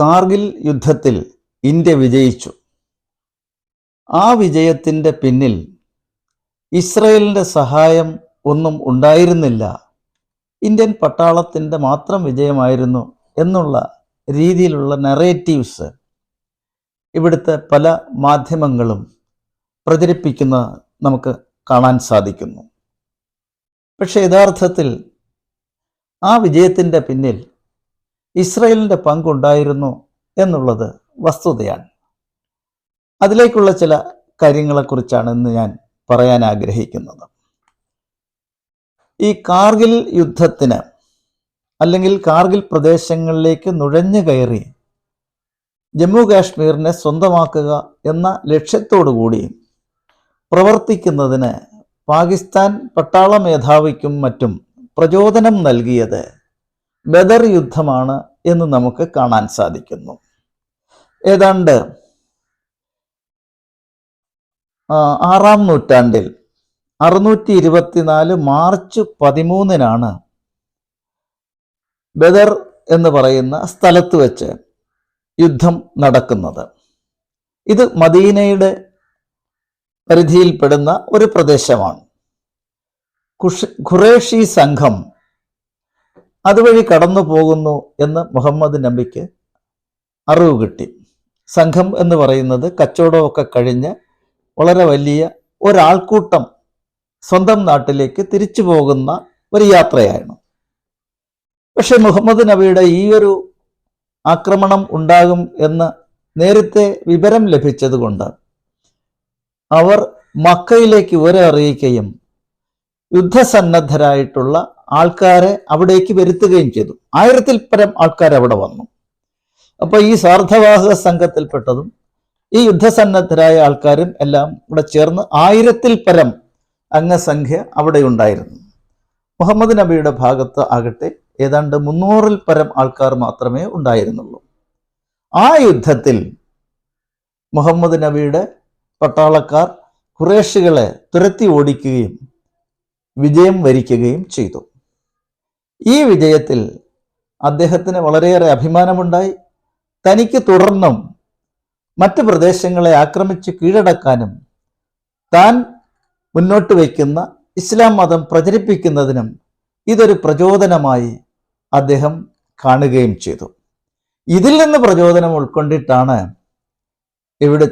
കാർഗിൽ യുദ്ധത്തിൽ ഇന്ത്യ വിജയിച്ചു. ആ വിജയത്തിന്റെ പിന്നിൽ ഇസ്രയേലിന്റെ സഹായം ഒന്നും ഉണ്ടായിരുന്നില്ല. ഇന്ത്യൻ പട്ടാളത്തിന്റെ മാത്രം വിജയമായിരുന്നു എന്നുള്ള രീതിയിലുള്ള നെറേറ്റീവ്സ് ഇവിടുത്തെ പല മാധ്യമങ്ങളും പ്രചരിപ്പിക്കുന്ന നമുക്ക് കാണാൻ സാധിക്കുന്നു. പക്ഷേ യഥാർത്ഥത്തിൽ ആ വിജയത്തിന്റെ പിന്നിൽ ഇസ്രയേലിന്റെ പങ്കുണ്ടായിരുന്നു എന്നുള്ളത് വസ്തുതയാണ്. അതിലേക്കുള്ള ചില കാര്യങ്ങളെക്കുറിച്ചാണ് ഇന്ന് ഞാൻ പറയാൻ ആഗ്രഹിക്കുന്നത്. ഈ കാർഗിൽ യുദ്ധത്തിന് അല്ലെങ്കിൽ കാർഗിൽ പ്രദേശങ്ങളിലേക്ക് നുഴഞ്ഞു കയറി ജമ്മു കാശ്മീരിനെ സ്വന്തമാക്കുക എന്ന ലക്ഷ്യത്തോടു കൂടി പ്രവർത്തിക്കുന്നതിന് പാകിസ്ഥാൻ പട്ടാള മേധാവിക്കും മറ്റും പ്രചോദനം നൽകിയത് ബദർ യുദ്ധമാണ് എന്ന് നമുക്ക് കാണാൻ സാധിക്കുന്നു. ഏതാണ്ട് ആറാം നൂറ്റാണ്ടിൽ അറുന്നൂറ്റി ഇരുപത്തിനാല് മാർച്ച് പതിമൂന്നിനാണ് ബദർ എന്ന് പറയുന്ന സ്ഥലത്ത് വെച്ച് യുദ്ധം നടക്കുന്നത്. ഇത് മദീനയുടെ പരിധിയിൽപ്പെടുന്ന ഒരു പ്രദേശമാണ്. ഖുഷ് ഖുറേഷി സംഘം അതുവഴി കടന്നു പോകുന്നു എന്ന് മുഹമ്മദ് നബിക്ക് അറിവ് കിട്ടി. സംഘം എന്ന് പറയുന്നത് കച്ചവടമൊക്കെ കഴിഞ്ഞ് വളരെ വലിയ ഒരാൾക്കൂട്ടം സ്വന്തം നാട്ടിലേക്ക് തിരിച്ചു പോകുന്ന ഒരു യാത്രയായിരുന്നു. പക്ഷെ മുഹമ്മദ് നബിയുടെ ഈ ഒരു ആക്രമണം ഉണ്ടാകും എന്ന് നേരത്തെ വിവരം ലഭിച്ചതുകൊണ്ട് അവർ മക്കയിലേക്ക് വിവരം അറിയിക്കുകയും യുദ്ധസന്നദ്ധരായിട്ടുള്ള ആൾക്കാരെ അവിടേക്ക് വരുത്തുകയും ചെയ്തു. ആയിരത്തിൽ പരം ആൾക്കാർ അവിടെ വന്നു. അപ്പൊ ഈ സാർദ്ധവാഹക സംഘത്തിൽപ്പെട്ടതും ഈ യുദ്ധസന്നദ്ധരായ ആൾക്കാരും എല്ലാം ഇവിടെ ചേർന്ന് ആയിരത്തിൽ പരം അംഗസംഖ്യ അവിടെ ഉണ്ടായിരുന്നു. മുഹമ്മദ് നബിയുടെ ഭാഗത്ത് ആകട്ടെ ഏതാണ്ട് മുന്നൂറിൽ പരം ആൾക്കാർ മാത്രമേ ഉണ്ടായിരുന്നുള്ളൂ. ആ യുദ്ധത്തിൽ മുഹമ്മദ് നബിയുടെ പട്ടാളക്കാർ കുറേശികളെ തുരത്തി ഓടിക്കുകയും വിജയം വരിക്കുകയും ചെയ്തു. ഈ വിജയത്തിൽ അദ്ദേഹത്തിന് വളരെയേറെ അഭിമാനമുണ്ടായി. തനിക്ക് തുടർന്നും മറ്റ് പ്രദേശങ്ങളെ ആക്രമിച്ച് കീഴടക്കാനും താൻ മുന്നോട്ട് വയ്ക്കുന്ന ഇസ്ലാം മതം പ്രചരിപ്പിക്കുന്നതിനും ഇതൊരു പ്രചോദനമായി അദ്ദേഹം കാണുകയും ചെയ്തു. ഇതിൽ നിന്ന് പ്രചോദനം ഉൾക്കൊണ്ടിട്ടാണ് ഇവിടെ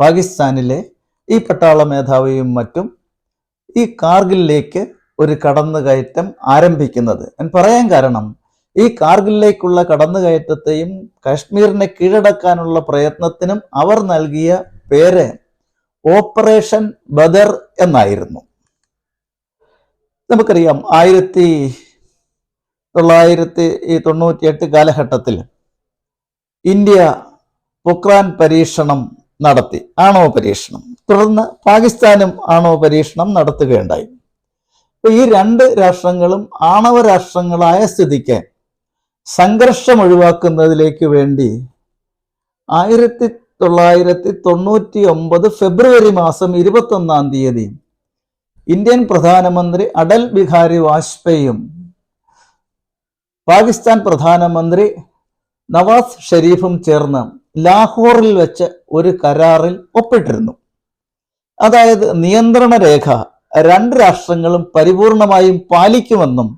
പാകിസ്ഥാനിലെ ഈ പട്ടാള മേധാവിയും മറ്റും ഈ കാർഗിലിലേക്ക് ഒരു കടന്നുകയറ്റം ആരംഭിക്കുന്നത്. ഞാൻ പറയാൻ കാരണം ഈ കാർഗിലിലേക്കുള്ള കടന്നുകയറ്റത്തെയും കാശ്മീരിനെ കീഴടക്കാനുള്ള പ്രയത്നത്തിനും അവർ നൽകിയ പേര് ഓപ്പറേഷൻ ബദർ എന്നായിരുന്നു. നമുക്കറിയാം ആയിരത്തി തൊള്ളായിരത്തി തൊണ്ണൂറ്റിയെട്ട് കാലഘട്ടത്തിൽ ഇന്ത്യ പൊക്രാൻ പരീക്ഷണം നടത്തി. ആണവ പരീക്ഷണം? തുടർന്ന് പാകിസ്ഥാനും ആണവ പരീക്ഷണം നടത്തുകയുണ്ടായി. അപ്പൊ ഈ രണ്ട് രാഷ്ട്രങ്ങളും ആണവ രാഷ്ട്രങ്ങളായ സ്ഥിതിക്ക് സംഘർഷം ഒഴിവാക്കുന്നതിലേക്ക് വേണ്ടി ആയിരത്തി തൊള്ളായിരത്തി തൊണ്ണൂറ്റി ഒമ്പത് ഫെബ്രുവരി മാസം ഇരുപത്തി ഒന്നാം തീയതി ഇന്ത്യൻ പ്രധാനമന്ത്രി അടൽ ബിഹാരി വാജ്പേയും പാകിസ്ഥാൻ പ്രധാനമന്ത്രി നവാസ് ഷെരീഫും ചേർന്ന് ലാഹോറിൽ വെച്ച് ഒരു കരാറിൽ ഒപ്പിട്ടിരുന്നു. അതായത് നിയന്ത്രണ രേഖ രണ്ട് രാഷ്ട്രങ്ങളും പരിപൂർണമായും പാലിക്കുമെന്നും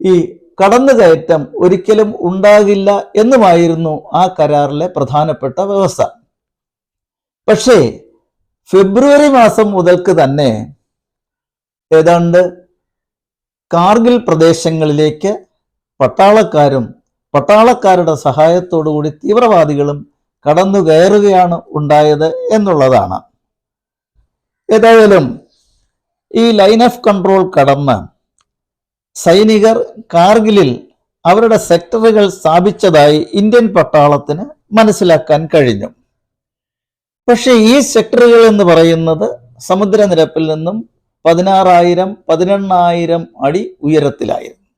ഈ കടന്നുകയറ്റം ഒരിക്കലും ഉണ്ടാകില്ല എന്നുമായിരുന്നു ആ കരാറിലെ പ്രധാനപ്പെട്ട വ്യവസ്ഥ. പക്ഷേ ഫെബ്രുവരി മാസം മുതൽക്ക് തന്നെ ഏതാണ്ട് കാർഗിൽ പ്രദേശങ്ങളിലേക്ക് പട്ടാളക്കാരും പട്ടാളക്കാരുടെ സഹായത്തോടുകൂടി തീവ്രവാദികളും കടന്നു കയറുകയാണ് ഉണ്ടായത് എന്നുള്ളതാണ്. ഏതായാലും ഈ ലൈൻ ഓഫ് കൺട്രോൾ കടന്ന് സൈനികർ കാർഗിലിൽ അവരുടെ സെക്ടറുകൾ സ്ഥാപിച്ചതായി ഇന്ത്യൻ പട്ടാളത്തിന് മനസ്സിലാക്കാൻ കഴിഞ്ഞു. പക്ഷേ ഈ സെക്ടറുകൾ എന്ന് പറയുന്നത് സമുദ്രനിരപ്പിൽ നിന്നും പതിനാറായിരം പതിനെണ്ണായിരം അടി ഉയരത്തിലായിരുന്നു.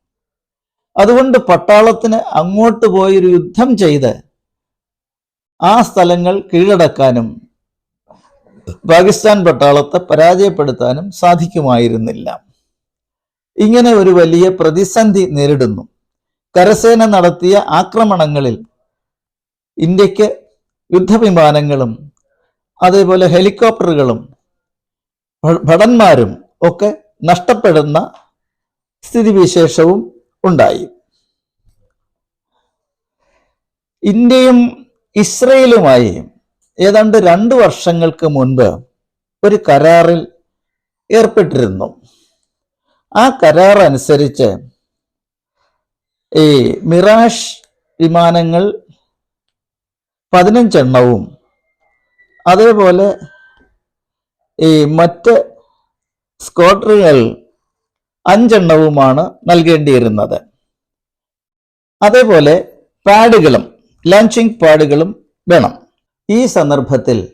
അതുകൊണ്ട് പട്ടാളത്തിന് അങ്ങോട്ട് പോയൊരു യുദ്ധം ചെയ്ത് ആ സ്ഥലങ്ങൾ കീഴടക്കാനും പാകിസ്ഥാൻ പട്ടാളത്തെ പരാജയപ്പെടുത്താനും സാധിക്കുമായിരുന്നില്ല. ഇങ്ങനെ ഒരു വലിയ പ്രതിസന്ധി നേരിടുന്നു. കരസേന നടത്തിയ ആക്രമണങ്ങളിൽ ഇന്ത്യയ്ക്ക് യുദ്ധവിമാനങ്ങളും അതേപോലെ ഹെലികോപ്റ്ററുകളും ഭടന്മാരും ഒക്കെ നഷ്ടപ്പെടുന്ന സ്ഥിതിവിശേഷവും ഉണ്ടായി. ഇന്ത്യയും ഇസ്രയേലുമായി ഏതാണ്ട് രണ്ട് വർഷങ്ങൾക്ക് മുൻപ് ഒരു കരാറിൽ ഏർപ്പെട്ടിരുന്നു. ആ കരാർ അനുസരിച്ച് ഈ മിറാഷ് വിമാനങ്ങൾ പതിനഞ്ചെണ്ണവും അതേപോലെ ഈ മറ്റ് സ്ക്വാഡറുകൾ അഞ്ചെണ്ണവുമാണ് നൽകേണ്ടിയിരുന്നത്. അതേപോലെ പാഡുകളും ലോഞ്ചിങ് പാഡുകളും വേണം. ഈ സന്ദർഭത്തിൽ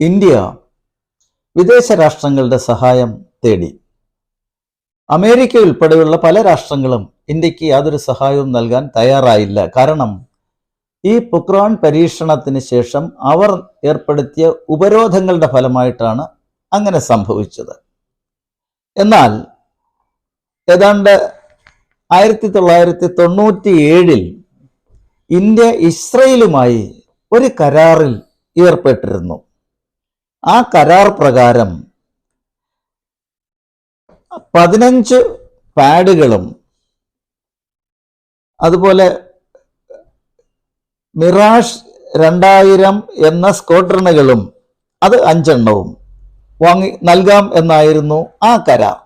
ഇന്ത്യ വിദേശ രാഷ്ട്രങ്ങളുടെ സഹായം തേടി. അമേരിക്ക ഉൾപ്പെടെയുള്ള പല രാഷ്ട്രങ്ങളും ഇന്ത്യയ്ക്ക് യാതൊരു സഹായവും നൽകാൻ തയ്യാറായില്ല. കാരണം ഈ പൊക്രാൻ പരീക്ഷണത്തിന് ശേഷം അവർ ഏർപ്പെടുത്തിയ ഉപരോധങ്ങളുടെ ഫലമായിട്ടാണ് അങ്ങനെ സംഭവിച്ചത്. എന്നാൽ ഏതാണ്ട് ആയിരത്തി തൊള്ളായിരത്തി തൊണ്ണൂറ്റി ഏഴിൽ ഇന്ത്യ ഇസ്രയേലുമായി ഒരു കരാറിൽ ഏർപ്പെട്ടിരുന്നു. ആ കരാർ പ്രകാരം പതിനഞ്ച് പാഡുകളും അതുപോലെ മിറാഷ് രണ്ടായിരം എന്ന സ്ക്വാഡ്രണുകളും അത് അഞ്ചെണ്ണവും വാങ്ങി നൽകാം എന്നായിരുന്നു ആ കരാർ.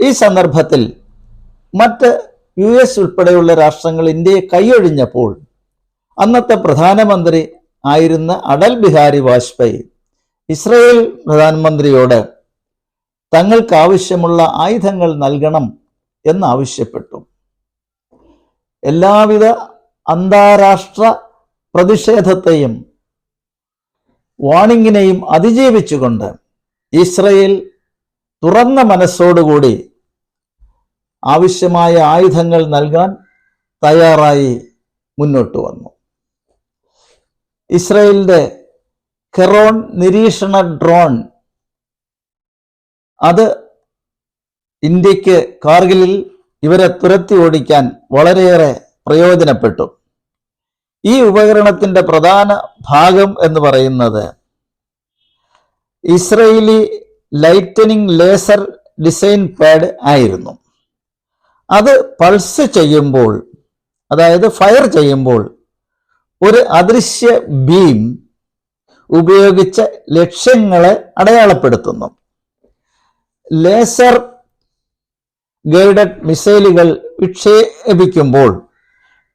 ഈ സന്ദർഭത്തിൽ മറ്റ് യു എസ് ഉൾപ്പെടെയുള്ള രാഷ്ട്രങ്ങൾ ഇന്ത്യയെ കൈയൊഴിഞ്ഞപ്പോൾ അന്നത്തെ പ്രധാനമന്ത്രി ആയിരുന്ന അടൽ ബിഹാരി വാജ്പേയി ഇസ്രയേൽ പ്രധാനമന്ത്രിയോട് തങ്ങൾക്ക് ആവശ്യമുള്ള ആയുധങ്ങൾ നൽകണം എന്നാവശ്യപ്പെട്ടു. എല്ലാവിധ അന്താരാഷ്ട്ര പ്രതിഷേധത്തെയും വാണിങ്ങിനെയും അതിജീവിച്ചുകൊണ്ട് ഇസ്രയേൽ തുറന്ന മനസ്സോടുകൂടി ആവശ്യമായ ആയുധങ്ങൾ നൽകാൻ തയ്യാറായി മുന്നോട്ട് വന്നു. ഇസ്രയേലിന്റെ കെറോൺ നിരീക്ഷണ ഡ്രോൺ. അത് ഇന്ത്യയ്ക്ക് കാർഗിലിൽ ഇവരെ തുരത്തി ഓടിക്കാൻ വളരെയേറെ പ്രയോജനപ്പെട്ടു. ഈ ഉപകരണത്തിന്റെ പ്രധാന ഭാഗം എന്ന് പറയുന്നത് Israeli lightning laser design pod ആയിരുന്നു. അത് പൾസ് ചെയ്യുമ്പോൾ അതായത് ഫയർ ചെയ്യുമ്പോൾ ഒരു അദൃശ്യ ബീം ഉപയോഗിച്ച ലക്ഷ്യങ്ങളെ അടയാളപ്പെടുത്തുന്നു. ലേസർ ഗൈഡഡ് മിസൈലുകൾ വിക്ഷേപിക്കുമ്പോൾ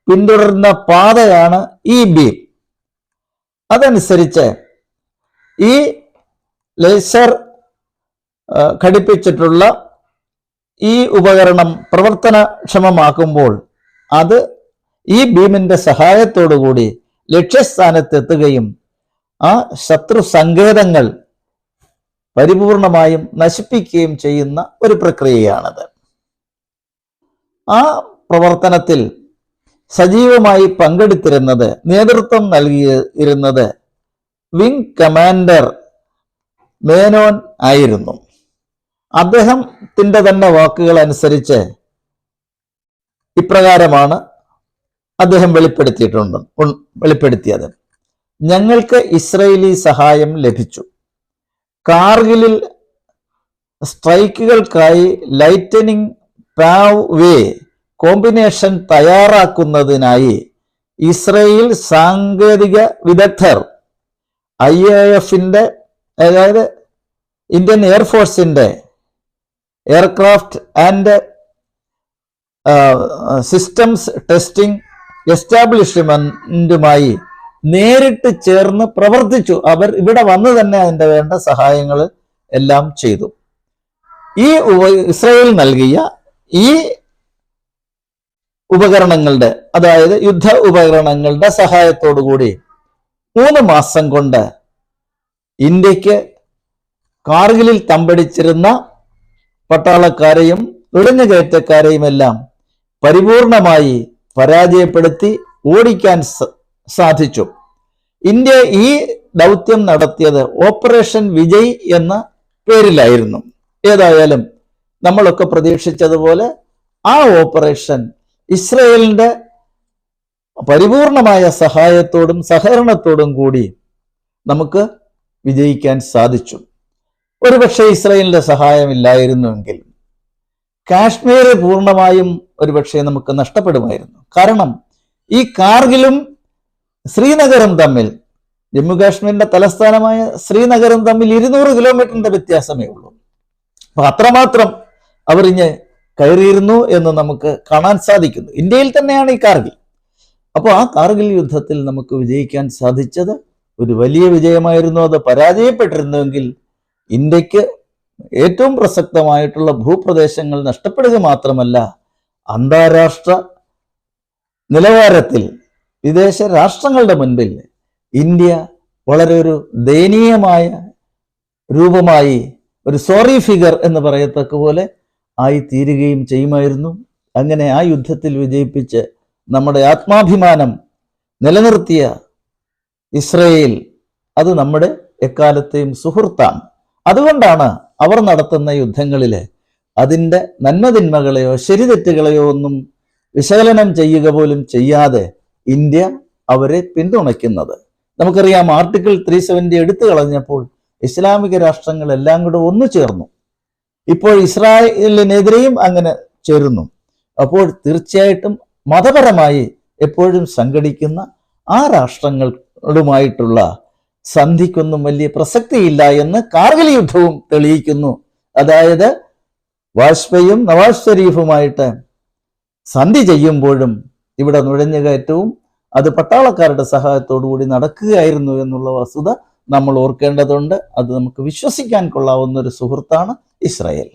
പിന്തുടരുന്ന പാതയാണ് ഈ ബീം അതനുസരിച്ച് ഈ ലേസർ ഘടിപ്പിച്ചിട്ടുള്ള ഈ ഉപകരണം പ്രവർത്തനക്ഷമമാക്കുമ്പോൾ അത് ഈ ഭീമിന്റെ സഹായത്തോടുകൂടി ലക്ഷ്യസ്ഥാനത്ത് എത്തുകയും ആ ശത്രു സങ്കേതങ്ങൾ പരിപൂർണമായും നശിപ്പിക്കുകയും ചെയ്യുന്ന ഒരു പ്രക്രിയയാണത്. ആ പ്രവർത്തനത്തിൽ സജീവമായി പങ്കെടുത്തിരുന്നത് നേതൃത്വം നൽകിയിരുന്നത് വിംഗ് കമാൻഡർ മേനോൻ ആയിരുന്നു. അദ്ദേഹത്തിന്റെ തന്നെ വാക്കുകൾ അനുസരിച്ച് ഇപ്രകാരമാണ് അദ്ദേഹം വെളിപ്പെടുത്തിയിട്ടുണ്ട്. വെളിപ്പെടുത്തിയത്. ഞങ്ങൾക്ക് ഇസ്രയേലി സഹായം ലഭിച്ചു. കാർഗിലിൽ സ്ട്രൈക്കുകൾക്കായി ലൈറ്റനിങ് പാവ് വേ കോമ്പിനേഷൻ തയ്യാറാക്കുന്നതിനായി ഇസ്രയേൽ സാങ്കേതിക വിദഗ്ധർ ഐ എ എഫിന്റെ അതായത് ഇന്ത്യൻ എയർഫോഴ്സിന്റെ എയർക്രാഫ്റ്റ് ആൻഡ് സിസ്റ്റംസ് ടെസ്റ്റിംഗ് എസ്റ്റാബ്ലിഷ്മെന്റുമായി നേരിട്ട് ചേർന്ന് പ്രവർത്തിച്ചു. അവർ ഇവിടെ വന്ന് തന്നെ അതിന്റെ വേണ്ട സഹായങ്ങൾ എല്ലാം ചെയ്തു. ഈ ഇസ്രയേൽ നൽകിയ ഈ ഉപകരണങ്ങളുടെ അതായത് യുദ്ധ ഉപകരണങ്ങളുടെ കൂടി മൂന്ന് മാസം കൊണ്ട് ഇന്ത്യയ്ക്ക് കാർഗിലിൽ തമ്പടിച്ചിരുന്ന പട്ടാളക്കാരെയും നുഴഞ്ഞുകയറ്റക്കാരെയും എല്ലാം പരിപൂർണമായി പരാജയപ്പെടുത്തി ഓടിക്കാൻ സാധിച്ചു. ഇന്ത്യ ഈ ദൗത്യം നടത്തിയത് ഓപ്പറേഷൻ വിജയ് എന്ന പേരിലായിരുന്നു. ഏതായാലും നമ്മളൊക്കെ പ്രതീക്ഷിച്ചതുപോലെ ആ ഓപ്പറേഷൻ ഇസ്രയേലിന്റെ പരിപൂർണമായ സഹായത്തോടും സഹകരണത്തോടും കൂടി നമുക്ക് വിജയിക്കാൻ സാധിച്ചു. ഒരുപക്ഷെ ഇസ്രായേലിന്റെ സഹായമില്ലായിരുന്നുവെങ്കിൽ കാശ്മീർ പൂർണമായും ഒരുപക്ഷെ നമുക്ക് നഷ്ടപ്പെടുമായിരുന്നു. കാരണം ഈ കാർഗിലും ശ്രീനഗറും തമ്മിൽ ജമ്മു കാശ്മീരിന്റെ തലസ്ഥാനമായ ശ്രീനഗറും തമ്മിൽ ഇരുന്നൂറ് കിലോമീറ്ററിന്റെ വ്യത്യാസമേ ഉള്ളൂ. അപ്പൊ അത്രമാത്രം അവർ ഇഞ്ഞ് കയറിയിരുന്നു എന്ന് നമുക്ക് കാണാൻ സാധിക്കുന്നു. ഇന്ത്യയിൽ തന്നെയാണ് ഈ കാർഗിൽ. അപ്പോൾ ആ കാർഗിൽ യുദ്ധത്തിൽ നമുക്ക് വിജയിക്കാൻ സാധിച്ചത് ഒരു വലിയ വിജയമായിരുന്നു. അത് പരാജയപ്പെട്ടിരുന്നുവെങ്കിൽ ഇന്ത്യയ്ക്ക് ഏറ്റവും പ്രസക്തമായിട്ടുള്ള ഭൂപ്രദേശങ്ങൾ നഷ്ടപ്പെടുക മാത്രമല്ല അന്താരാഷ്ട്ര നിലവാരത്തിൽ വിദേശ രാഷ്ട്രങ്ങളുടെ മുൻപിൽ ഇന്ത്യ വളരെ ഒരു ദയനീയമായ രൂപമായി ഒരു സോറി ഫിഗർ എന്ന് പറയത്തക്ക പോലെ ആയി തീരുകയും ചെയ്യുമായിരുന്നു. അങ്ങനെ ആ യുദ്ധത്തിൽ വിജയിപ്പിച്ച് നമ്മുടെ ആത്മാഭിമാനം നിലനിർത്തിയ ഇസ്രയേൽ അത് നമ്മുടെ എക്കാലത്തെയും സുഹൃത്താണ്. അതുകൊണ്ടാണ് അവർ നടത്തുന്ന യുദ്ധങ്ങളിൽ അതിന്റെ നന്മതിന്മകളെയോ ശരിതെറ്റുകളെയോ ഒന്നും വിശകലനം ചെയ്യുക പോലും ചെയ്യാതെ ഇന്ത്യ അവരെ പിന്തുണയ്ക്കുന്നത്. നമുക്കറിയാം ആർട്ടിക്കിൾ ത്രീ സെവന്റി എടുത്തു കളഞ്ഞപ്പോൾ ഇസ്ലാമിക രാഷ്ട്രങ്ങൾ എല്ലാം കൂടെ ഒന്നു ചേർന്നു. ഇപ്പോൾ ഇസ്രായേലിനെതിരെയും അങ്ങനെ ചേരുന്നു. അപ്പോൾ തീർച്ചയായിട്ടും മതപരമായി എപ്പോഴും സംഘടിക്കുന്ന ആ രാഷ്ട്രങ്ങളുമായിട്ടുള്ള സന്ധിക്കൊന്നും വലിയ പ്രസക്തിയില്ല എന്ന് കാർഗിൽ യുദ്ധവും തെളിയിക്കുന്നു. അതായത് വാജ്പേയിയും നവാസ് ഷെരീഫുമായിട്ട് സന്ധി ചെയ്യുമ്പോഴും ഇവിടെ നുഴഞ്ഞുകയറ്റവും അത് പട്ടാളക്കാരുടെ കൂടി നടക്കുകയായിരുന്നു എന്നുള്ള വസ്തുത നമ്മൾ ഓർക്കേണ്ടതുണ്ട്. അത് നമുക്ക് വിശ്വസിക്കാൻ കൊള്ളാവുന്ന ഒരു സുഹൃത്താണ് ഇസ്രായേൽ.